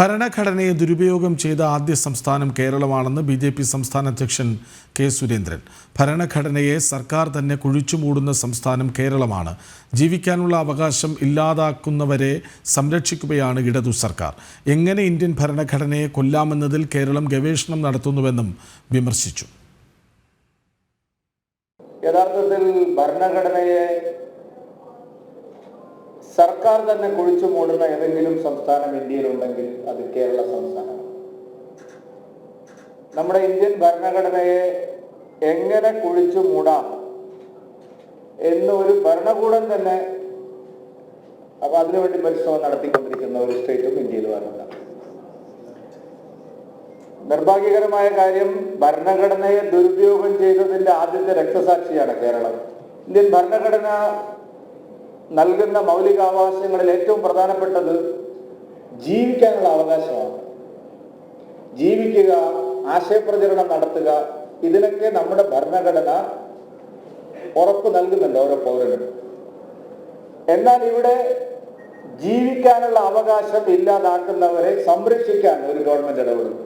ഭരണഘടനയെ ദുരുപയോഗം ചെയ്ത ആദ്യ സംസ്ഥാനം കേരളമാണെന്ന് ബി ജെ പി സംസ്ഥാന അധ്യക്ഷൻ കെ സുരേന്ദ്രൻ. ഭരണഘടനയെ സർക്കാർ തന്നെ കുഴിച്ചുമൂടുന്ന സംസ്ഥാനം കേരളമാണ്. ജീവിക്കാനുള്ള അവകാശം ഇല്ലാതാക്കുന്നവരെ സംരക്ഷിക്കുകയാണ് ഇടതു സർക്കാർ. എങ്ങനെ ഇന്ത്യൻ ഭരണഘടനയെ കൊല്ലാമെന്നതിൽ കേരളം ഗവേഷണം നടത്തുന്നുവെന്നും വിമർശിച്ചു. യഥാർത്ഥത്തിൽ ഭരണഘടനയെ സർക്കാർ തന്നെ കുഴിച്ചു മൂടുന്ന ഏതെങ്കിലും സംസ്ഥാനം ഇന്ത്യയിലുണ്ടെങ്കിൽ അത് കേരള സംസ്ഥാനമാണ് നമ്മുടെ ഇന്ത്യൻ ഭരണഘടനയെ എങ്ങനെ കുഴിച്ചു മൂടാം എന്നൊരു ഭരണകൂടം തന്നെ അപ്പൊ അതിനുവേണ്ടി പരിശ്രമം നടത്തിക്കൊണ്ടിരിക്കുന്ന ഒരു സ്റ്റേറ്റും ഇന്ത്യയിൽ വരണ്ട. നിർഭാഗ്യകരമായ കാര്യം ഭരണഘടനയെ ദുരുപയോഗം ചെയ്തതിന്റെ ആദ്യത്തെ രക്തസാക്ഷിയാണ് കേരളം. ഇന്ത്യൻ ഭരണഘടന നൽകുന്ന മൗലികാവകാശങ്ങളിൽ ഏറ്റവും പ്രധാനപ്പെട്ടത് ജീവിക്കാനുള്ള അവകാശമാണ്. ജീവിക്കുക ആശയപ്രചരണം നടത്തുക ഇതിനൊക്കെ നമ്മുടെ ഭരണഘടന ഉറപ്പ് നൽകുന്നുണ്ട് ഓരോ പൗരനും. എന്നാൽ ഇവിടെ ജീവിക്കാനുള്ള അവകാശം ഇല്ലാതാക്കുന്നവരെ സംരക്ഷിക്കാൻ ഒരു ഗവൺമെന്റ് ഇടപെടും